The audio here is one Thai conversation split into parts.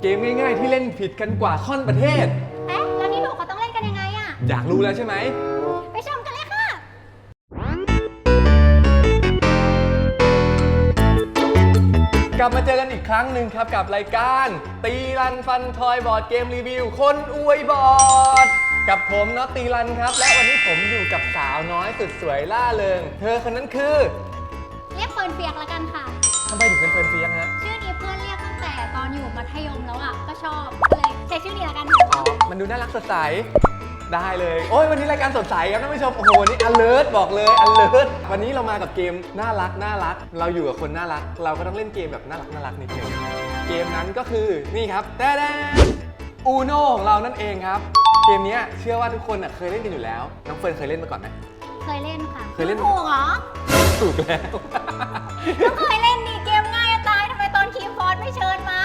เกมง่ายๆ ที่เล่นผิดกันกว่าค่อนประเทศ เอ๊ะ แล้วที่ถูกเขาต้องเล่นกันยังไงอะอยากรู้แล้วใช่ไหม ไปชมกันเลยค่ะ กลับมาเจอกันอีกครั้งหนึ่งครับกับรายการ ตีรันฟันทอยบอร์ดเกมรีวิว คนอวยบอร์ด กับผมน็อตตีรันครับ และวันนี้ผมอยู่กับสาวน้อยสุดสวยล่าเริง เธอคนนั้นคือเรียกเฟิร์นเฟียกแล้วกันค่ะ ทำไมถึงเป็นเฟิร์นเฟียงฮะ อนอยู่มัธยมแล้วอะก็ชอบก็เลยใช้ชื่อนี้แล้วกันอ๋อมันดูน่ารักสดใส ได้เลย โอ้ยวันนี้รายการสดใสครับท่านผู้ชม โอ้โหวันนี้ alert บอกเลย alert วันนี้เรามากับเกมน่ารักน่ารัก เราอยู่กับคนน่ารัก เราก็ต้องเล่นเกมแบบน่ารักน่ารักนิดนึง เกมนั้นก็คือ นี่ครับแด้อูโนของเรานั่นเองครับ เกมเนี้ยเชื่อว่าทุกคนน่ะเคยเล่นกันอยู่แล้ว น้องเฟิร์นเคยเล่นมาก่อนไหม เคยเล่นค่ะเคยเล่น ถูกเหรอ ถูกแล้ว ก็เคยเล่นดีเกมง่ายจะตายทำไมตอนคีย์ฟอร์ดไม่เชิญมา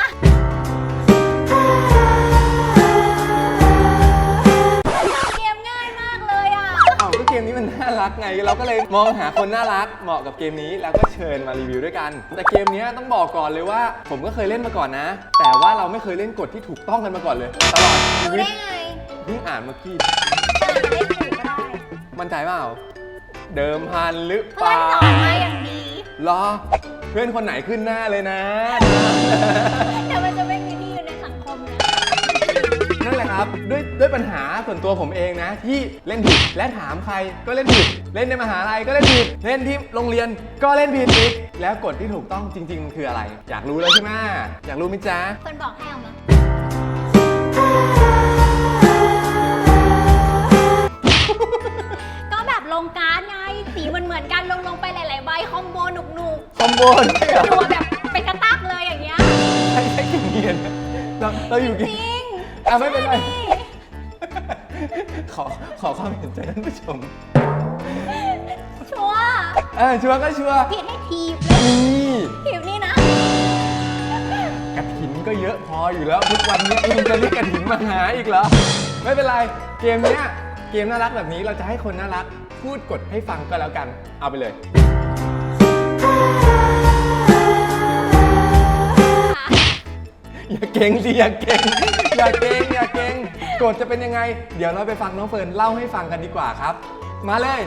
รักไง เราก็เลยมองหาคนน่ารักเหมาะกับเกมนี้แล้วก็เชิญมารีวิวด้วยกัน แต่เกมเนี้ยต้องบอกก่อนเลยว่า ผมก็เคยเล่นมาก่อนนะ แต่ว่าเราไม่เคยเล่นกฎที่ถูกต้องกันมาก่อนเลยตลอดชีรู้วิตได้ไงเพิ่งอ่านเมื่อกี้อาจจะได้ถูกก็ได้มั่นใจเปล่าเดิมพันหรือเปเพื่อนล่าสอนมาอย่างดีรอ เพื่อนคนไหนขึ้นหน้าเลยนะ แต่มันจะไม่มีที่อยู่ในสังคมนะ นั่นแหละครับ ด้วย ด้วยปัญหาส่วนตัวผมเองนะ ที่เล่นผิดและถามใครก็เล่นผิด เล่นในมหาลัยก็เล่นผิด เล่นที่โรงเรียนก็เล่นผิดอีกแล้วกฎที่ถูกต้องจริง ๆ คืออะไร อยากรู้แล้วใช่ไหมอยากรู้ไหมิจ๊ะเพื่อนบอกให้เอามา ก็แบบลงการ์ดไงสีเหมือนเหมือนๆกันลงลงไปหลายๆใบคอมโบหนุกหนุกคอมโบนใช่เหรอๆตัวแบบเป็นกระตักเลยอย่างเงี้ยใช่ใช่กี่เงียนเราเราอยู่จกี่ริงอะไม่เป็นไรนี่ ขอขอความเห็นใจท่านผู้ชม ชัวร์เออชัวร์ก็ชัวร์ผิดให้ทีบเลยนี่ทีบนี่นะ กระถินก็เยอะพออยู่แล้ว ทุกวันนี้ยังจะเรียกกระถินมาหาอีกเหรอ ไม่เป็นไร เกมเนี้ยเกมน่ารักแบบนี้เราจะให้คนน่ารัก พูดกดให้ฟังก็แล้วกัน เอาไปเลย อย่าเก่งสิอย่าเก่งอย่าเก่งอย่าเก่ง กฎจะเป็นยังไง เดี๋ยวเราไปฟังน้องเฟิร์นเล่าให้ฟังกันดีกว่าครับ มาเลย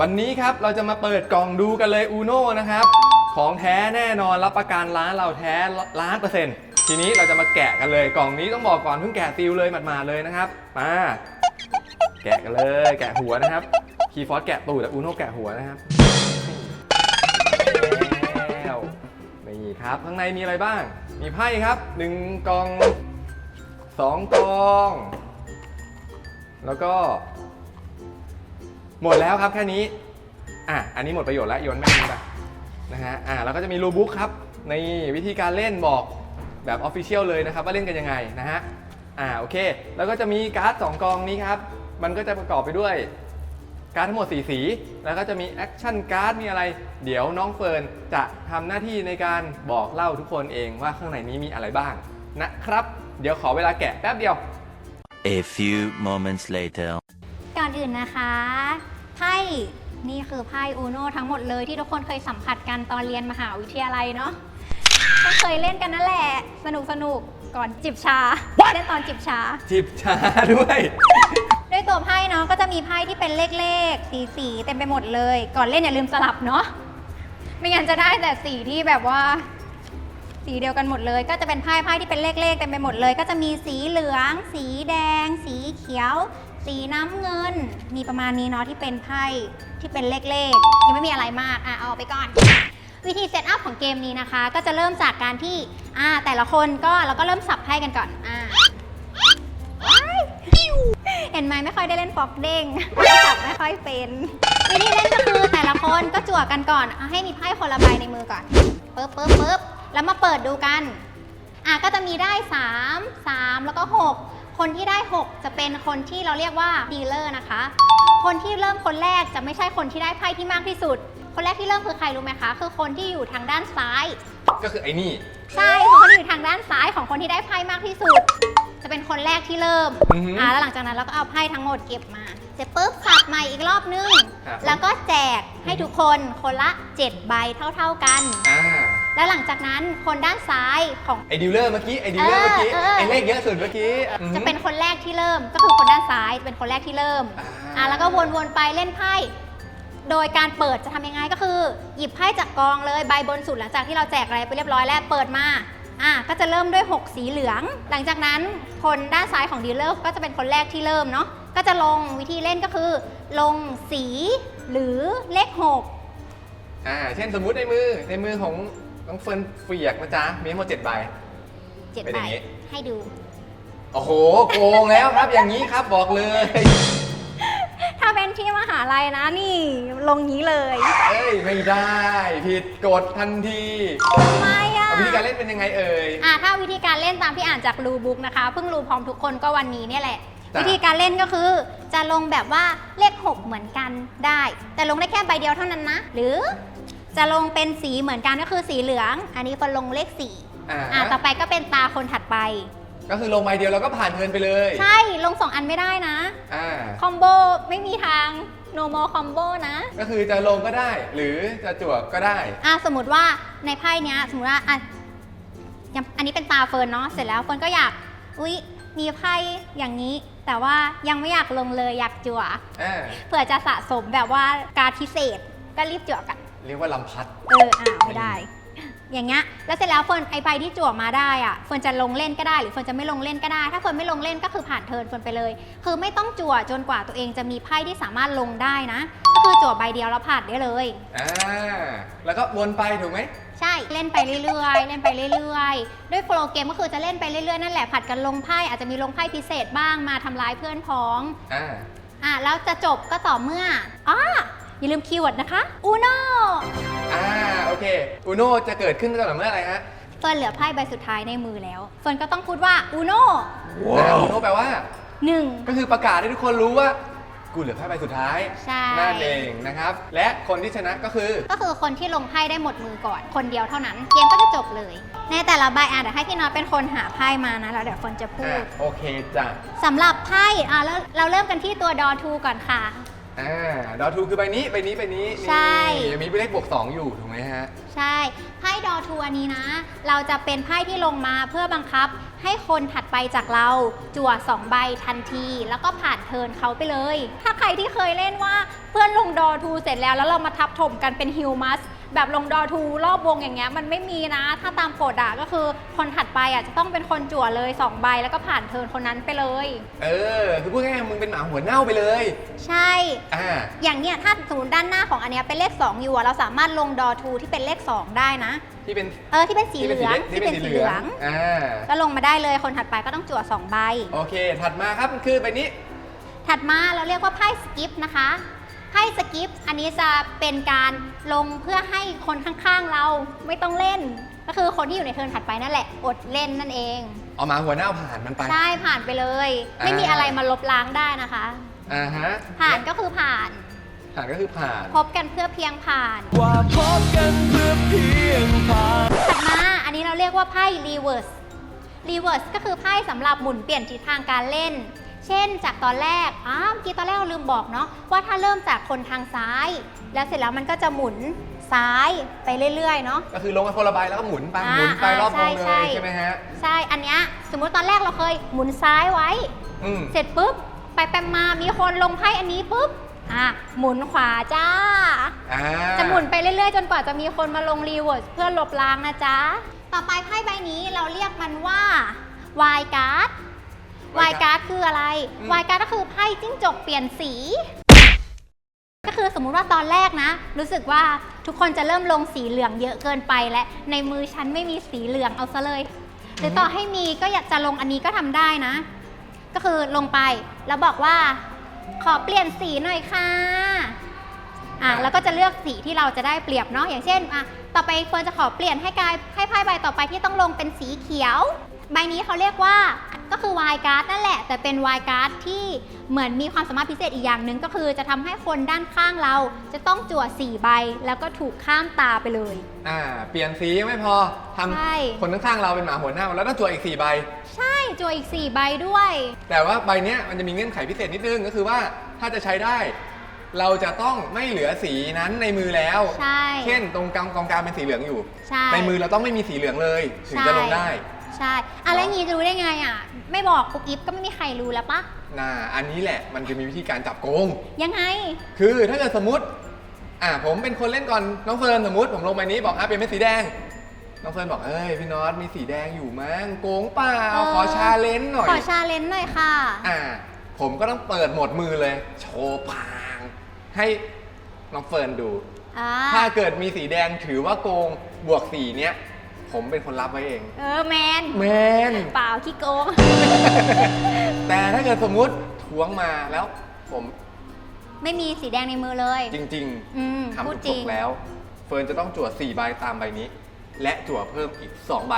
วันนี้ครับเราจะมาเปิดกล่องดูกันเลยอูโน่นะครับ ของแท้แน่นอนรับประกันร้านเราแท้ล้านเปอร์เซ็นต์ทีนี้เราจะมาแกะกันเลย กล่องนี้ต้องบอกก่อนเพิ่งแกะซีลเลยหมาดๆเลยนะครับมาแกะกันเลย แกะหัวนะครับคีฟอสแกะตูดแต่อูโน่แกะหัวนะครับ นี่ครับข้างในมีอะไรบ้าง มีไพ่ครับหนึ่งกองสองกอง แล้วก็ หมดแล้วครับแค่นี้อะอันนี้หมดประโยชน์แล้วโยนแม่งไปนะฮะอะแล้วก็จะมีรูบุ๊กครับในวิธีการเล่นบอกแบบออฟฟิเชียลเลยนะครับ ว่าเล่นกันยังไงนะฮะอ่าโอเค แล้วก็จะมีการ์ดสองกองนี้ครับ มันก็จะประกอบไปด้วย การ์ดทั้งหมด 4 สี แล้วก็จะมีแอคชั่นการ์ดมีอะไร เดี๋ยวน้องเฟิร์นจะทำหน้าที่ในการบอกเล่าทุกคนเองว่าข้างในนี้มีอะไรบ้างนะครับ เดี๋ยวขอเวลาแกะแป๊บเดียว A few moments later. ก่อนอื่นนะคะไพ่นี่คือไพ่อูโนทั้งหมดเลยที่ทุกคนเคยสัมผัสกันตอนเรียนมหาวิทยาลัยเนาะก็เคยเล่นกันนั่นแหละ สนุกสนุกก่อนจิบชา เล่นตอนจิบชา จิบชาด้วยด้วย ตัวไพ่เนาะก็จะมีไพ่ที่เป็นเลขๆสีสีๆเต็มไปหมดเลย ก่อนเล่นอย่าลืมสลับเนาะไม่งั้นจะได้แต่สีที่แบบว่า สีเดียวกันหมดเลย ก็จะเป็นไพ่ไพ่ที่เป็นเลขๆเต็มไปหมดเลย ก็จะมีสีเหลือง สีแดง สีเขียว สีน้ำเงิน มีประมาณนี้เนาะที่เป็นไพ่ที่เป็นเลขๆยังไม่มีอะไรมากอะเอาไปก่อนวิธีเซตอัพของเกมนี้นะคะ ก็จะเริ่มจากการที่อ่าแต่ละคนก็เราก็เริ่มสับไพ่กันก่อนอ่า ไหมไม่ค่อยได้เล่นฟอกเด้งสับไม่ค่อยเป็นวิธีเล่นก็คือแต่ละคนก็จั่วกันก่อนเอาให้มีไพ่คนละใบในมือก่อนปึ๊บปึ๊บปึ๊บแล้วมาเปิดดูกันอะก็จะมีได้ 3 3 แล้วก็ 6 คนที่ได้ 6 จะเป็นคนที่เราเรียกว่าดีลเลอร์นะคะ คนที่เริ่มคนแรกจะไม่ใช่คนที่ได้ไพ่ที่มากที่สุด คนแรกที่เริ่มคือใครรู้ไหมคะ คือคนที่อยู่ทางด้านซ้าย ก็คือไอ้นี่ ใช่คือคนที่อยู่ทางด้านซ้ายของคนที่ได้ไพ่มากที่สุด จะเป็นคนแรกที่เริ่มอือหืออ่อ่าแล้วหลังจากนั้นเราก็เอาไพ่ทั้งหมดเก็บมา เสร็จปุ๊บสับใหม่อีกรอบนึง ครับ แล้วก็แจกให้ทุกคนคนละ 7 ใบเท่า ๆกัน อ่าแล้วหลังจากนั้นคนด้านซ้ายของ ไอดีลเลอร์เมื่อกี้ไอดีลเลอร์เมื่อกี้เออเออ ไอเลขเยอะสุดเมื่อกี้อืมจะเป็นคนแรกที่เริ่มก็คือคนด้านซ้ายเป็นคนแรกที่เริ่มอ่าอะแล้วก็วนๆไปเล่นไพ่ โดยการเปิดจะทำยังไงก็คือ หยิบไพ่จากกองเลยใบบนสุดหลังจากที่เราแจกอะไรไปเรียบร้อยแล้วเปิดมา อะก็จะเริ่มด้วย 6 สีเหลือง หลังจากนั้นคนด้านซ้ายของดีลเลอร์ก็จะเป็นคนแรกที่เริ่มเนาะก็จะลงวิธีเล่นก็คือ ลงสีหรือเลข6อ่า เช่นสมมุติในมือในมือของน้องเฟิร์นเฟียกนะจ๊ะมีทั้งหมด7ใบเจ็ดเป็นใบอย่างนี้ ให้ดู โอ้โห โกงแล้วครับอย่างนี้ครับบอกเลย ถ้าเป็นที่มหาลัยนะนี่ลงนี้เลยเอ้ย ไม่ได้ ผิดกฎทันที ทำไมอะ วิธีการเล่นเป็นยังไงเอ่ย อะถ้าวิธีการเล่นตามที่อ่านจากรูบุ๊กนะคะ เพิ่งรู้พร้อมทุกคนก็วันนี้เนี่ยแหละ จ้ะ วิธีการเล่นก็คือ จะลงแบบว่าเลข 6 เหมือนกันได้ แต่ลงได้แค่ใบเดียวเท่านั้นนะ หรือ จะลงเป็นสีเหมือนกันก็คือสีเหลือง อันนี้คนลงเลขสี่อ่าอะต่อไปก็เป็นตาคนถัดไป ก็คือลงใบเดียวเราก็ผ่านเทิร์นไปเลยใช่ลง2อันไม่ได้นะ อ่าคอมโบไม่มีทาง normal combo นะ ก็คือจะลงก็ได้ หรือจะจั่วก็ได้ อะสมมติว่าในไพ่เนี้ยสมมติว่าอะยังอันนี้เป็นตาเฟิร์นเนาะเสร็จแล้วเฟิร์นก็อยาก อุ๊ย มีไพ่อย่างนี้ แต่ว่ายังไม่อยากลงเลยอยากจั่วอ่า เผื่อจะสะสมแบบว่าการดพิเศษก็รีบจั่วกัน เรียกว่าลำพัด เอออ่าไม่ได้ อย่างเงี้ยแล้วเสร็จแล้วเฟิร์นไอใบที่จั่วมาได้อะเฟิร์นจะลงเล่นก็ได้หรือเฟิร์นจะไม่ลงเล่นก็ได้ ถ้าเฟิร์นไม่ลงเล่นก็คือผ่านเทิร์นเฟิร์นไปเลย คือไม่ต้องจั่วจนกว่าตัวเองจะมีไพ่ที่สามารถลงได้นะ ก็คือจั่วใบเดียวแล้วผ่านได้เลย อ่า แล้วก็วนไปถูกไหม ใช่เล่นไปเรื่อยๆ เล่นไปเรื่อยๆ ด้วยโปรเกมก็คือจะเล่นไปเรื่อยๆนั่นแหละผัดกันลงไพ่อาจจะมีลงไพ่พิเศษบ้างมาทำร้ายเพื่อนพ้องอ่า อะแล้วจะจบก็ต่อเมื่ออ่า อย่าลืมคีย์เวิร์ดนะคะอูโนอ่าโอเคอุโนจะเกิดขึ้นตั้งแต่เมื่อไหร่ฮะเฟิร์นเหลือไพ่ใบสุดท้ายในมือแล้วเฟิร์นก็ต้องพูดว่าอูโนอ่าอุโนแปลว่า หนึ่ง ก็คือประกาศให้ทุกคนรู้ว่า กูเหลือไพ่ใบสุดท้ายใช่ นั่นเองนะครับ และคนที่ชนะก็คือ ก็คือคนที่ลงไพ่ได้หมดมือก่อน คนเดียวเท่านั้น เกมก็จะจบเลย ในแต่ละใบอะเดี๋ยวให้พี่น็อตเป็นคนหาไพ่มานะแล้วเดี๋ยวเฟิร์นจะพูอ่าดโอเคจ้ะสำหรับไพ่อะแล้วเราเริ่มกันที่ตัวดอทูก่อนค่ะ อ่าดอทูคือใบนี้ใบนี้ใบนี้ใช่ นี่ยังมีเลขบวก2อยู่ถูกไหมฮะ ใช่ไพ่ดอทัวร์นี้นะ เราจะเป็นไพ่ที่ลงมาเพื่อบังคับ ให้คนถัดไปจากเราจั่ว2ใบทันที แล้วก็ผ่านเทิร์นเขาไปเลย ถ้าใครที่เคยเล่นว่าเพื่อนลงดอทูเสร็จแล้วแล้วเรามาทับถมกันเป็นฮิวมัส แบบลงดอทูรอบวงอย่างเงี้ยมันไม่มีนะ ถ้าตามกฎอะก็คือคนถัดไปอะจะต้องเป็นคนจั่วเลย2ใบแล้วก็ผ่านเทิร์นคนนั้นไปเลย เออ คือพูดง่ายๆมึงเป็นหมาหัวเน่าไปเลย ใช่ อ่า อย่างเนี้ยถ้าสมมติด้านหน้าของอันเนี้ยเป็นเลข 2 อยู่อะเราสามารถลงดอทูที่เป็นเลข 2 ได้นะ ที่เป็น เออที่เป็นสีเหลืองที่เป็นสีเหลืองอ่า ก็ลงมาได้เลยคนถัดไปก็ต้องจั่ว2ใบ โอเค ถัดมาครับมันคือใบนี้ ถัดมาเราเรียกว่าไพ่สกิปนะคะ ไพ่สกิปอันนี้จะเป็นการลงเพื่อให้คนข้างๆเราไม่ต้องเล่น ก็คือคนที่อยู่ในเทิร์นถัดไปนั่นแหละ อดเล่นนั่นเองเอาหมาหัวเน่าผ่านมันไปใช่ผ่านไปเลยอ่าไม่มีอะไรมาลบล้างได้นะคะ อ่าฮะ ผ่านก็คือผ่าน ผ่านก็คือผ่าน พบกันเพื่อเพียงผ่าน ว่าพบกันเพื่อเพียงผ่าน ถัดมาอันนี้เราเรียกว่าไพ่ reverse reverse ก็คือไพ่สำหรับหมุนเปลี่ยนทิศทางการเล่น เช่นจากตอนแรกอ้าวเมื่อกี้ตอนแรกเราลืมบอกเนาะว่าถ้าเริ่มจากคนทางซ้าย แล้วเสร็จแล้วมันก็จะหมุนซ้ายไปเรื่อยๆเนาะ ก็คือลงมาคนละใบแล้วก็หมุนไปอ่าหมุนไปอ่ารอบวงเลใช่ยใช่ใช่ไหมฮะ ใช่ อันเนี้ยสมมุติตอนแรกเราเคยหมุนซ้ายไว้ อืมเสร็จปุ๊บไปไปมามีคนลงไพ่อันนี้ปุ๊บอะหมุนขวาจ้า อ่าจะหมุนไปเรื่อยๆ จนกว่าจะมีคนมาลงรีเวิร์สเพื่อลบล้างนะจ๊ะ ต่อไปไพ่ใบนี้เราเรียกมันว่าวายการ์ด วายการ์ดคืออะไรวายการ์ดก็คือไพ่จิ้งจกเปลี่ยนสี ก็คือสมมุติว่าตอนแรกนะ รู้สึกว่าทุกคนจะเริ่มลงสีเหลืองเยอะเกินไปและในมือฉันไม่มีสีเหลืองเอาซะเลยหรือต่อให้มีก็อยากจะลงอันนี้ก็ทำได้นะ ก็คือลงไปแล้วบอกว่า ขอเปลี่ยนสีหน่อยค่ะอะแล้วก็จะเลือกสีที่เราจะได้เปรียบเนาะอย่างเช่นอะต่อไปเฟิร์นจะขอเปลี่ยนให้กายให้ไพ่ใบต่อไปที่ต้องลงเป็นสีเขียว ใบนี้เขาเรียกว่า ก็คือวายการ์ดนั่นแหละ แต่เป็นวายการ์ดที่เหมือนมีความสามารถพิเศษอีกอย่างหนึ่งก็คือจะทำให้คนด้านข้างเราจะต้องจั่วสี่ใบ แล้วก็ถูกข้ามตาไปเลย อ่า เปลี่ยนสียังไม่พอทใช่ำคนข้างๆเราเป็นหมาหัวเน่าแล้วต้องจั่วอีกสี่ใบ ใช่จั่วอีกสี่ใบด้วย แต่ว่าใบเนี้ยมันจะมีเงื่อนไขพิเศษนิดนึงก็คือว่าถ้าจะใช้ได้ เราจะต้องไม่เหลือสีนั้นในมือแล้ว ใช่ เช่นตรงกลางกองกลางเป็นสีเหลืองอยู่ ใช่ ในมือเราต้องไม่มีสีเหลืองเลยถึงจะลงได้ ใช่ อะไรอย่างงี้จะรู้ได้ไงอะ ไม่บอกกุ๊กกิ๊บก็ไม่มีใครรู้แล้วปะน่าอันนี้แหละมันจะมีวิธีการจับโกง ยังไง คือถ้าเกิดสมมติ อ่าผมเป็นคนเล่นก่อนน้องเฟิร์นสมมติผมลงไปนี้บอกอะเป็นเม็ดสีแดง น้องเฟิร์นบอกเอ้ยพี่น็อตมีสีแดงอยู่มั้งโกงเปล่าเออ ขอชาเลนจ์หน่อย ขอชาเลนจ์หน่อยค่ะ อ่า ผมก็ต้องเปิดโหมดมือเลย โชว์พาง ให้น้องเฟิร์นดู อ่า ถ้าเกิดมีสีแดงถือว่าโกงบวกสีเนี้ย ผมเป็นคนรับไว้เอง เออแมนแมน เปล่าขี้โกง แต่ถ้าเกิดสมมุติท้วงมาแล้วผมไม่มีสีแดงในมือเลย จริงอืมๆทำพูดถูกจริตงกแล้ว เฟิร์นจะต้องจั่ว4ใบตามใบนี้ และจั่วเพิ่มอีก 2 ใบ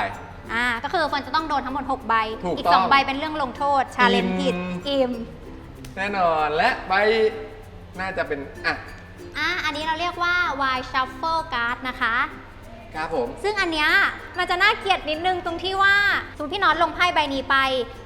อ่าก็คือเฟิร์นจะต้องโดนทั้งหมด 6 ใบ ถูกอีก ต้อง2 ใบเป็นเรื่องลงโทษ ชาเลนจ์อิ่มผิดอิ่มแน่นอนและใบน่าจะเป็น อะ อ่าอันนี้เราเรียกว่า Y Shuffle Card นะคะ ครับผม ซึ่งอันเนี้ยมันจะน่าเกลียดนิดนึงตรงที่ว่าสมมติพี่น็อตลงไพ่ใบนี้ไป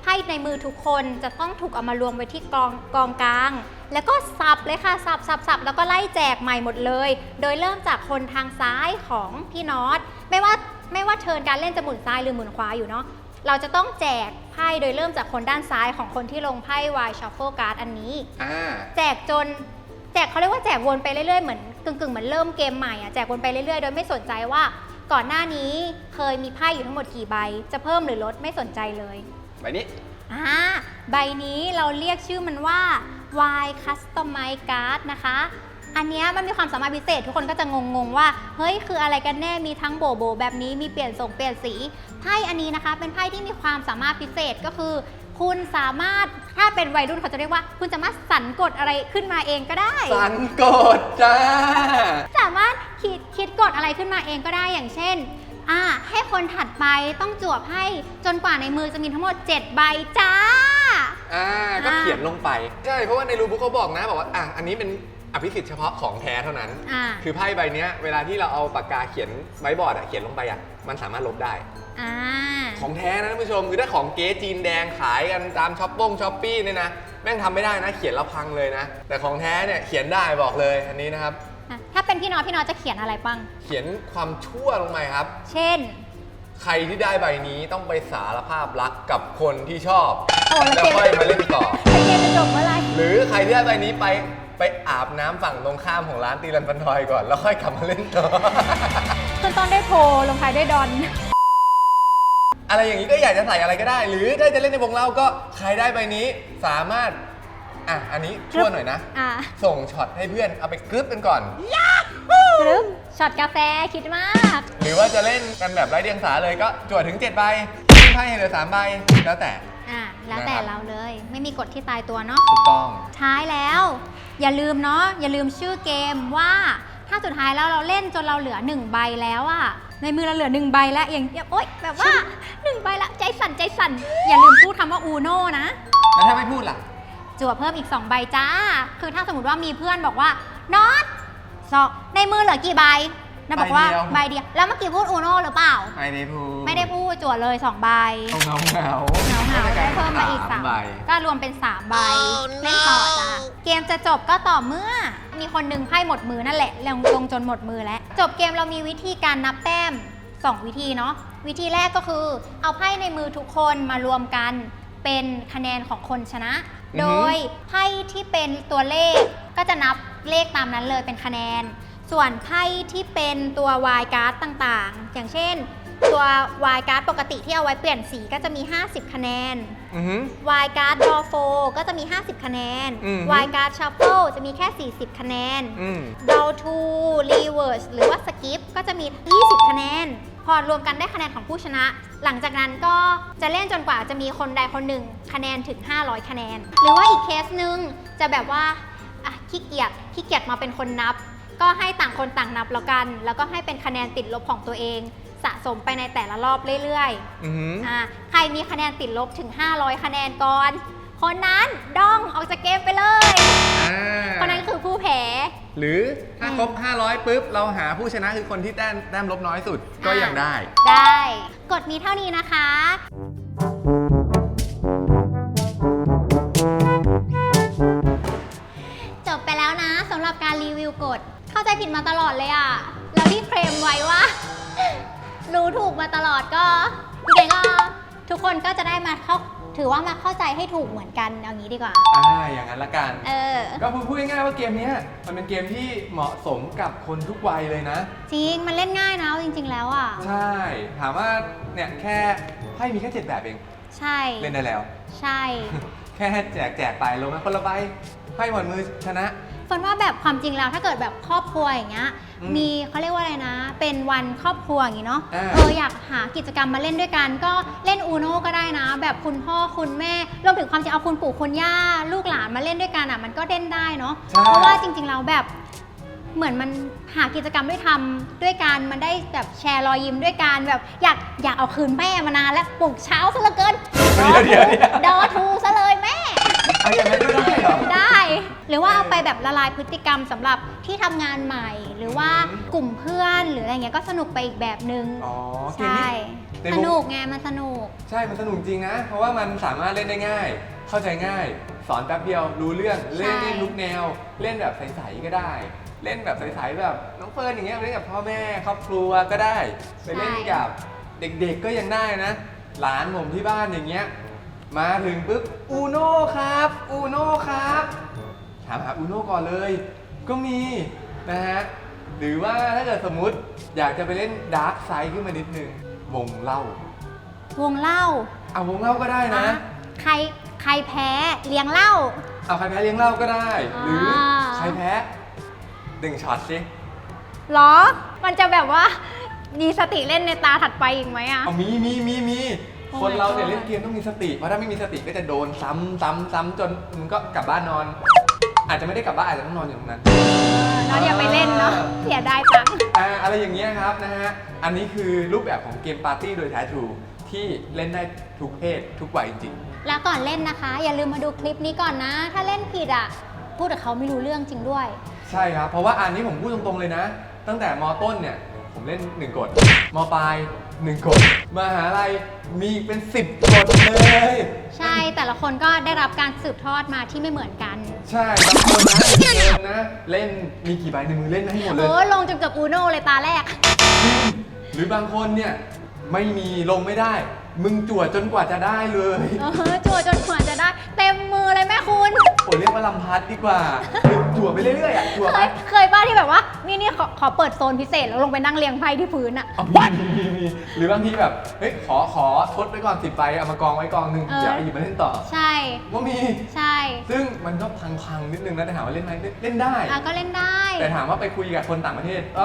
ไพ่ในมือทุกคนจะต้องถูกเอามารวมไว้ที่กองกองกลาง แล้วก็สับเลยค่ะสับสับสับแล้วก็ไล่แจกใหม่หมดเลย โดยเริ่มจากคนทางซ้ายของพี่น็อตไม่ว่าไม่ว่าเทิร์นการเล่นจะหมุนซ้ายหรือหมุนขวาอยู่เนาะเราจะต้องแจกไพ่โดยเริ่มจากคนด้านซ้ายของคนที่ลงไพ่ Y Shuffle Card อันนี้ อ่า แจกจน แจกเขาเรียกว่าแจกวนไปเรื่อยๆ เหมือน กึ่งๆเหมือนเริ่มเกมใหม่อะแจกวนไปเรื่อยๆ โดยไม่สนใจว่าก่อนหน้านี้เคยมีไพ่อยู่ทั้งหมดกี่ใบ จะเพิ่มหรือลดไม่สนใจเลยใบนี้อ่าใบนี้เราเรียกชื่อมันว่า Y Customize Card นะคะ อันเนี้ยมันมีความสามารถพิเศษ ทุกคนก็จะงงๆว่า เฮ้ย คืออะไรกันแน่มีทั้งโบโบแบบนี้มีเปลี่ยนทรงเปลี่ยนสี ไพ่อันนี้นะคะ เป็นไพ่ที่มีความสามารถพิเศษก็คือ คุณสามารถถ้าเป็นวัยรุ่นเขาจะเรียกว่า คุณสามารถสั่นกดอะไรขึ้นมาเองก็ได้ สันกดจ้า สามารถคิดคิดกฎอะไรขึ้นมาเองก็ได้อย่างเช่น อ่า ให้คนถัดไปต้องจวบให้จนกว่าในมือจะมีทั้งหมด 7 ใบจ้า อ่า ก็อ่าเขียนลงไป ใช่ เพราะว่าในรูบุ๊กเขาบอกนะ บอกว่า อะ อันนี้เป็นอภิสิทธิ์เฉพาะของแท้เท่านั้น อ่า คือไพ่ใบเนี้ย เวลาที่เราเอาปากกาเขียนไม้บอร์ดอะเขียนลงไปอะมันสามารถลบได้ อ่า ของแท้นะท่านผู้ชมคือถ้าของเก๊จีนแดงขายกันตามช้อปป้งช้อปปี้เนี่ยนะแม่งทำไม่ได้นะเขียนแล้วพังเลยนะ แต่ของแท้เนี่ยเขียนได้บอกเลยอันนี้นะครับ อะถ้าเป็นพี่น้อยพี่น้อยจะเขียนอะไรบ้าง เขียนความชั่วลงไปครับ เช่น ใครที่ได้ใบนี้ต้องไปสารภาพรักกับคนที่ชอบโอ้แล้วแล้วเกมค่อยมาเล่นต่อ แล้วเกมจะจบเมื่อไหรหรือใครที่ได้ใบนี้ไปไปอาบน้ำฝั่งตรงข้ามของร้านตีรันฟันทอยก่อน แล้วค่อยกลับมาเล่นต่อขึ้นต้นด้วยโพลงท้ายด้วยดอน อะไรอย่างนี้ก็อยากจะใส่อะไรก็ได้ หรือถ้าจะเล่นในวงเราก็ใครได้ใบนี้สามารถอะอันนี้ชั่วหน่อยนะ อะส่งช็อตให้เพื่อนเอาไปกรึ๊บกันก่อน กรึ๊บช็อตกาแฟคิดมาก หรือว่าจะเล่นกันแบบไร้เดียงสาเลยก็จวดถึง7ใบทิ้งไพ่ให้เหลือ3ใบแล้วแต่ อะแล้วแต่นะครับ เราเลย ไม่มีกฎที่ตายตัวเนาะ ถูกต้อง ท้ายแล้ว อย่าลืมเนาะอย่าลืมชื่อเกมว่า ถ้าสุดท้ายแล้วเราเล่นจนเราเหลือหนึ่งใบแล้วอะ ในมือเราเหลือหนึ่งใบแล้วอย่างเงี้ยโอ๊ยแบบว่าหนึ่งใบละใจสั่นใจสั่น อย่าลืมพูดคำว่าอูโน่นะ แล้วถ้าไม่พูดล่ะ จั่วเพิ่มอีก2ใบจ้า คือถ้าสมมติว่ามีเพื่อนบอกว่าน็อตสองในมือเหลือกี่ใบนะบอกว่าใบเดียวใบเดียว แล้วเมื่อกี้พูดอูโน่หรือเปล่า ไม่ได้พูดไม่ได้พูดจั่วเลย2ใบเงาเงาเหงา เหงาๆได้เพิ่มมาอีกสามใบ3ก็รวมเป็น3ใบ เล่นต่อจ้าเกมจะจบก็ต่อเมื่อ มีคนหนึ่งไพ่หมดมือนั่นแหละลงลงจนหมดมือแล้ว จบเกมเรามีวิธีการนับแต้ม 2 วิธีเนาะ วิธีแรกก็คือ เอาไพ่ในมือทุกคนมารวมกัน เป็นคะแนนของคนชนะ อือฮึ โดยไพ่ที่เป็นตัวเลขก็จะนับเลขตามนั้นเลยเป็นคะแนน ส่วนไพ่ที่เป็นตัววายการ์ดต่างๆ อย่างเช่น ตัววายการ์ดปกติที่เอาไว้เปลี่ยนสีก็จะมี 50 คะแนน อือหือวายการ์ดดอโฟก็จะมี 50 คะแนน อืมวายการ์ดชัฟเฟิลจะมีแค่ 40 คะแนน อืมดอทูรีเวิร์สหรือว่าสกิปก็จะมี 20 คะแนน พอรวมกันได้คะแนนของผู้ชนะ หลังจากนั้นก็จะเล่นจนกว่าจะมีคนใดคนหนึ่ง คะแนนถึง 500 คะแนน หรือว่าอีกเคสหนึ่งจะแบบว่าอะขี้เกียจขี้เกียจมาเป็นคนนับ ก็ให้ต่างคนต่างนับแล้วกัน แล้วก็ให้เป็นคะแนนติดลบของตัวเอง สะสมไปในแต่ละรอบเรื่อยๆอือหืออะใครมีคะแนนติดลบถึง 500 คะแนนก่อน คนนั้นด้องออกจากเกมไปเลยอ่าคนนั้นคือผู้แพ้ หรือถ้าครบ 500ปุ๊บเราหาผู้ชนะคือคนที่แต้มแต้มลบน้อยสุดก็ยังได้ ได้กดมีเท่านี้นะคะอผิดมาตลอดเลยอะแล้วที่เคลมไว้ว่ารู้ถูก มาตลอดก็ยังไงก็ทุกคนก็จะได้มาเข้าถือว่ามาเข้าใจให้ถูกเหมือนกันเอางี้ดีกว่า อ่าอย่างนั้นละกัน เออ ก็พูดง่ายๆว่าเกมเนี้ยมันเป็นเกมที่เหมาะสมกับคนทุกวัยเลยนะ จริง มันเล่นง่ายนะเอาจริง ๆ แล้วอะ ใช่ ถามว่าเนี่ยแค่ไพ่มีแค่เจ็ดแบบเอง ใช่ เล่นได้แล้ว ใช่ แค่แจกแจกไปลงมาคนละใบไพ่หมดมือชนะ ฝนว่าแบบความจริงแล้วถ้าเกิดแบบครอบครัวอย่างเงี้ยอืมมีเขาเรียกว่าอะไรนะ เป็นวันครอบครัวอย่างงี้เนาะอ่า เอออยากหากิจกรรมมาเล่นด้วยกัน ก็เล่นอูโน่ก็ได้นะ แบบคุณพ่อคุณแม่รวมถึงความจริงเอาคุณปู่คุณย่าลูกหลานมาเล่นด้วยกันอะมันก็เล่นได้เนาะ ใช่ เพราะว่าจริงๆแล้วแบบเหมือนมันหากิจกรรมด้วยทำด้วยกันมันได้แบบแชร์รอยยิ้มด้วยกันแบบอยากอยากเอาคืนแม่มานานแล้วปลุกเช้าซะเหลือเกินเดี๋ยวเดี๋ยวเดี๋ยว ดอทูซะเลยแม่ เอาอย่างนั้นก็ได้เหรอ ได้ หรือว่าเอาไปแบบละลายพฤติกรรมสำหรับที่ทำงานใหม่ หรือว่าอืมกลุ่มเพื่อนหรืออะไรเงี้ยก็สนุกไปอีกแบบนึงอ๋อเกมใช่นี้ในสมุมนุกไงมันสนุก ใช่ มันสนุกจริงนะ เพราะว่ามันสามารถเล่นได้ง่าย เข้าใจง่าย สอนแป๊บเดียวรู้เรื่อง เล่นใช่เล่นทุกแนว เล่นแบบใสๆก็ได้ เล่นแบบใสๆแบบน้องเฟิร์นอย่างเงี้ยเล่นกับพ่อแม่ครอบครัวก็ได้ ไปเล่นกับเด็กๆก็ยังได้นะ หลานผมที่บ้านอย่างเงี้ย มาถึงปุ๊บอูโน่ครับอูโน่ครับ ถามหาอูโน่ก่อนเลย ก็มีนะฮะ หรือว่าถ้าเกิดสมมุติอยากจะไปเล่นดาร์กไซด์ขึ้นมานิดนึง วงเล่าวงเล่าเอาวงเล่าก็ได้นะ ใครใครแพ้เลี้ยงเหล้า เอาใครแพ้เลี้ยงเหล้าก็ได้ หรืออ่าใครแพ้ดึงช็อตสิเหรอ มันจะแบบว่ามีสติเล่นในตาถัดไปอีกไหมอะ เอามีมีมีมี Oh คนเราเนี่ย my god เล่นเกมต้องมีสติ เพราะถ้าไม่มีสติก็จะโดนซ้ำซ้ำซ้ำจนมึงก็กลับบ้านนอน อาจจะไม่ได้กลับบ้านอาจจะต้องนอนอยู่ตรงนั้นเออเราอย่าไปเล่นเนาะเสียดายตังค์อ่าอะไรอย่างเงี้ยครับนะฮะ อันนี้คือรูปแบบของเกมปาร์ตี้โดยแท้ทรูที่เล่นได้ทุกเพศทุกวัยจริง แล้วก่อนเล่นนะคะ อย่าลืมมาดูคลิปนี้ก่อนนะ ถ้าเล่นผิดอะพูดกับเขาไม่รู้เรื่องจริงด้วย ใช่ครับ เพราะว่าอันนี้ผมพูดตรงๆเลยนะ ตั้งแต่มต้นเนี่ยผมเล่น1กฎมปลาย 1กฎมหาลัยมีเป็น10กฎเลยใช่แต่ละคนก็ได้รับการสืบทอดมาที่ไม่เหมือนกัน ใช่บางคนนะเดินนะ เล่นมีกี่ใบในมือเล่นให้หมดเลยโอ้ลงจนเกับอูโน่เลยตาแรกจริงหรือบางคนเนี่ยไม่มีลงไม่ได้ มึงจั่วจนกว่าจะได้เลย เออจั่วจนกว่าจะได้ เต็มมือเลยแม่คุณ โอ้เรียกว่าลำพัดดีกว่าจั่วไปเรื่อยๆอะจั่วเคไปยเคยป้าที่แบบว่า นี่นี่ขอขอเปิดโซนพิเศษแล้วลงไปนั่งเรียงไพ่ที่พื้นอะเอามีมีมีหรือบางทีแบบ เฮ้ย ขอ ขอทดไว้ก่อนสิบใบเอามากองไว้กองหนึ่งเออ เดี๋ยวเอาหยิบมาเล่นต่อใช่ว่ามี ใช่ซึ่งมันก็พังๆนิดนึงนะแต่ถามว่าเล่นไหมเล่นเล่นได้ อะก็เล่นได้ แต่ถามว่าไปคุยกับคนต่างประเทศก็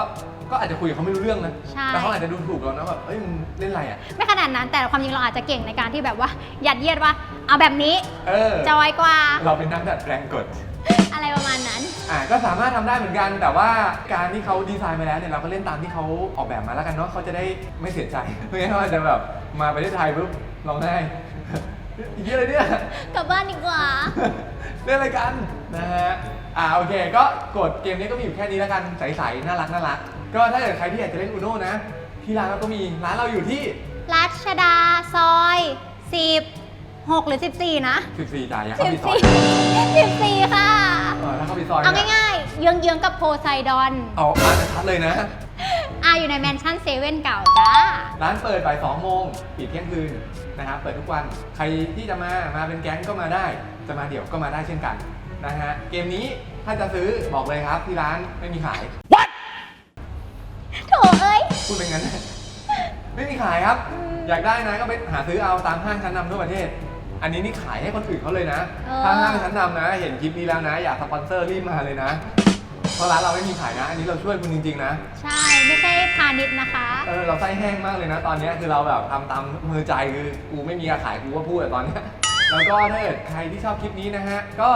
ก็อาจจะคุยกับเขาไม่รู้เรื่องนะใช่ แล้วเขาอาจจะดูถูกเรานะแบบเอ้ยมึงเล่นอะไรอะ ไม่ขนาดนั้นแต่ความจริงเราอาจจะเก่งในการที่แบบว่ายัดเยียดว่า เอาแบบนี้เออจะไวกว่าเราเป็นนักดัดแปลงกฎ อะไรประมาณนั้น อ่าก็สามารถทำได้เหมือนกัน แต่ว่าการที่เขาดีไซน์มาแล้วเนี่ยเราก็เล่นตามที่เขาออกแบบมาแล้วกันเนาะเขาจะได้ไม่เสียใจไม่งั้นเขาอาจจะแบบมาประเทศไทยปุ๊บร้องไห้ อีกเยอะเลยเนี่ย กลับบ้านดีกว่า เล่นอะไรกันนะฮะ อ่าโอเค ก็กดเกมนี้ก็มีอยู่แค่นี้แล้วกันใสๆน่ารักน่ารัก ก็ถ้าเกิดใครที่อยากจะเล่นอูโน่นะ ที่ร้านเราก็มีร้านเราอยู่ที่ รัชดาซอย 10 6 หรือ 14 นะ 14จ่ายอยาเข้าไปซอย14 14 ค่ะ เออถ้าเข้าไปซอยเอานี่ยง่ายๆ เยื้องๆ กับโพไซดอน เอาอ่านชัดเลยนะ อ่าอยู่ในแมนชั่นเซเว่นเก่าจ้า ร้านเปิดบ่าย2โมงปิดเที่ยงคืนนะครับ เปิดทุกวัน ใครที่จะมา มาเป็นแก๊งก็มาได้ จะมาเดี่ยวก็มาได้เช่นกันนะฮะ เกมนี้ถ้าจะซื้อบอกเลยครับที่ร้านไม่มีขายโถเอ้ย พูดเป็นงั้น ไม่มีขายครับ อยากได้นะก็ไปหาซื้อเอาตามห้างชั้นนำทั่วประเทศ อันนี้นี่ขายให้คนอื่นเขาเลยนะเออ ถ้าห้างชั้นนำนะ เห็นคลิปนี้แล้วนะ อยากสปอนเซอร์รีบมาเลยนะ เพราะร้านเราไม่มีขายนะ อันนี้เราช่วยคุณจริงๆนะ ใช่ไม่ใช่พาณิชย์นะคะ เออเราไส้แห้งมากเลยนะ ตอนเนี้ยคือเราแบบทำตามมือใจคือกูไม่มีการขายกูก็พูดอะตอนเนี้ย แล้วก็ถ้าเกิดใครที่ชอบคลิปนี้นะฮะ ก็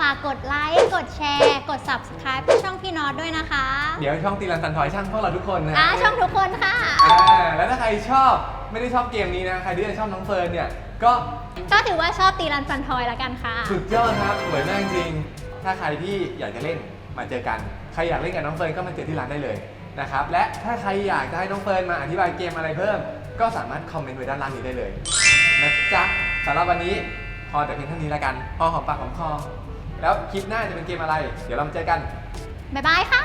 ฝากกดไลค์ กดแชร์ กด subscribe ช่องพี่น็อตด้วยนะคะเดี๋ยวช่องตีรันสันทอยช่างพวกเราทุกคนนะอ่าช่องทุกคนค่ะ อ่าแล้วถ้าใครชอบไม่ได้ชอบเกมนี้นะ ใครที่ชอบน้องเฟิร์นเนี่ย ก็ก็ถือว่าชอบตีรันฟันทอยละกันค่ะ สุดยอดครับสวยมากจริง ถ้าใครที่อยากจะเล่นมาเจอกัน ใครอยากเล่นกับน้องเฟิร์นก็มาเจอที่ร้านได้เลยนะครับ และถ้าใครอยากจะให้น้องเฟิร์นมาอธิบายเกมอะไรเพิ่ม ก็สามารถคอมเมนต์ไว้ด้านล่างนี้ได้เลยนะจ๊ะ สำหรับวันนี้พอแต่เพียงเท่านี้แล้วกันพอหอมปากหอมคอ แล้วคลิปหน้าจะเป็นเกมอะไร เดี๋ยวเรามาเจอกัน บ๊ายบายค่ะ